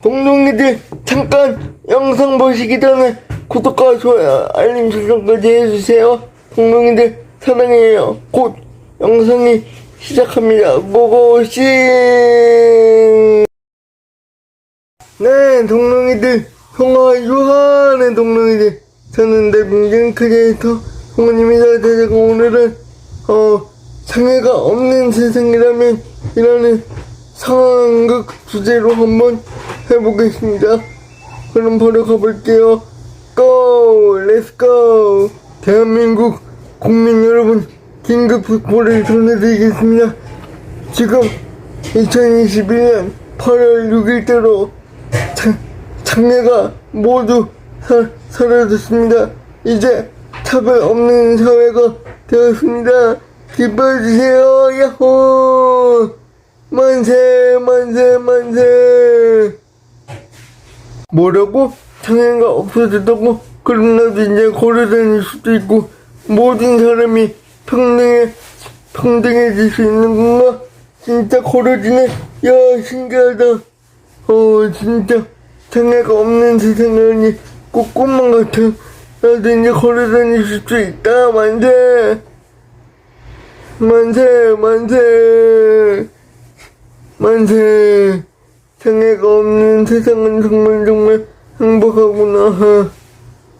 동동이들 잠깐 영상 보시기 전에 구독과 좋아요 알림 설정까지 해주세요. 동동이들 사랑해요. 곧 영상이 시작합니다. 고고싱! 네 동동이들 통화 좋아하는 동동이들. 저는 내민경 크리에이터 동원입니다. 제가 오늘은 어 장애가 없는 세상이라면 이라는 상황극 주제로 한번 해보겠습니다. 그럼 바로 가볼게요. 고! 렛츠고! 대한민국 국민 여러분, 긴급 속보를 전해드리겠습니다. 지금 2021년 8월 6일대로 장애가 모두 사, 사라졌습니다. 이제 차별 없는 사회가 되었습니다. 기뻐해주세요. 야호! 만세, 만세, 만세! 뭐라고? 장애가 없어졌다고? 그럼 나도 이제 걸어다닐 수도 있고, 모든 사람이 평등해, 평등해질 수 있는 건가? 진짜 걸어지네? 야, 신기하다. 어, 진짜, 장애가 없는 세상이라니, 꼭 꿈만 같아. 나도 이제 걸어다닐 수 있다, 만세! 만세, 만세! 만세! 장애가 없는 세상은 정말 정말 행복하구나. 하.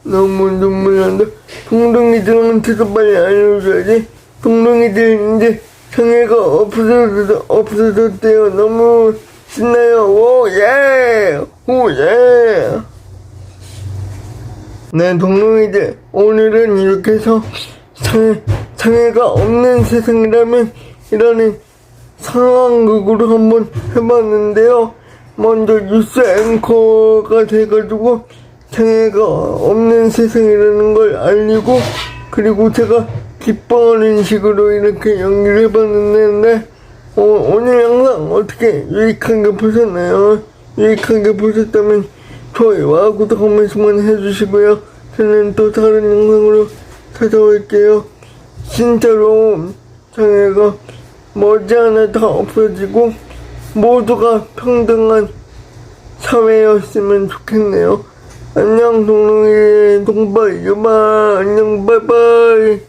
너무 눈물 난다. 동동이들한테도 빨리 알려줘야지. 동동이들 이제 장애가 없어졌, 없어졌대요. 너무 신나요. 오, 예! 오, 예! 네, 동동이들. 오늘은 이렇게 해서 장애, 장애가 없는 세상이라면 이라는 상황극으로 한번 해봤는데요. 먼저 뉴스 앵커가 돼가지고 장애가 없는 세상이라는 걸 알리고 그리고 제가 기뻐하는 식으로 이렇게 연기를 해봤는데 어, 오늘 영상 어떻게 유익하게 보셨나요? 유익하게 보셨다면 좋아요와 구독 한 번씩만 해주시고요. 저는 또 다른 영상으로 찾아올게요. 진짜로 장애가 머지않아 다 없어지고 모두가 평등한 사회였으면 좋겠네요. 안녕 동동이. 동발 유마. 안녕 바이바이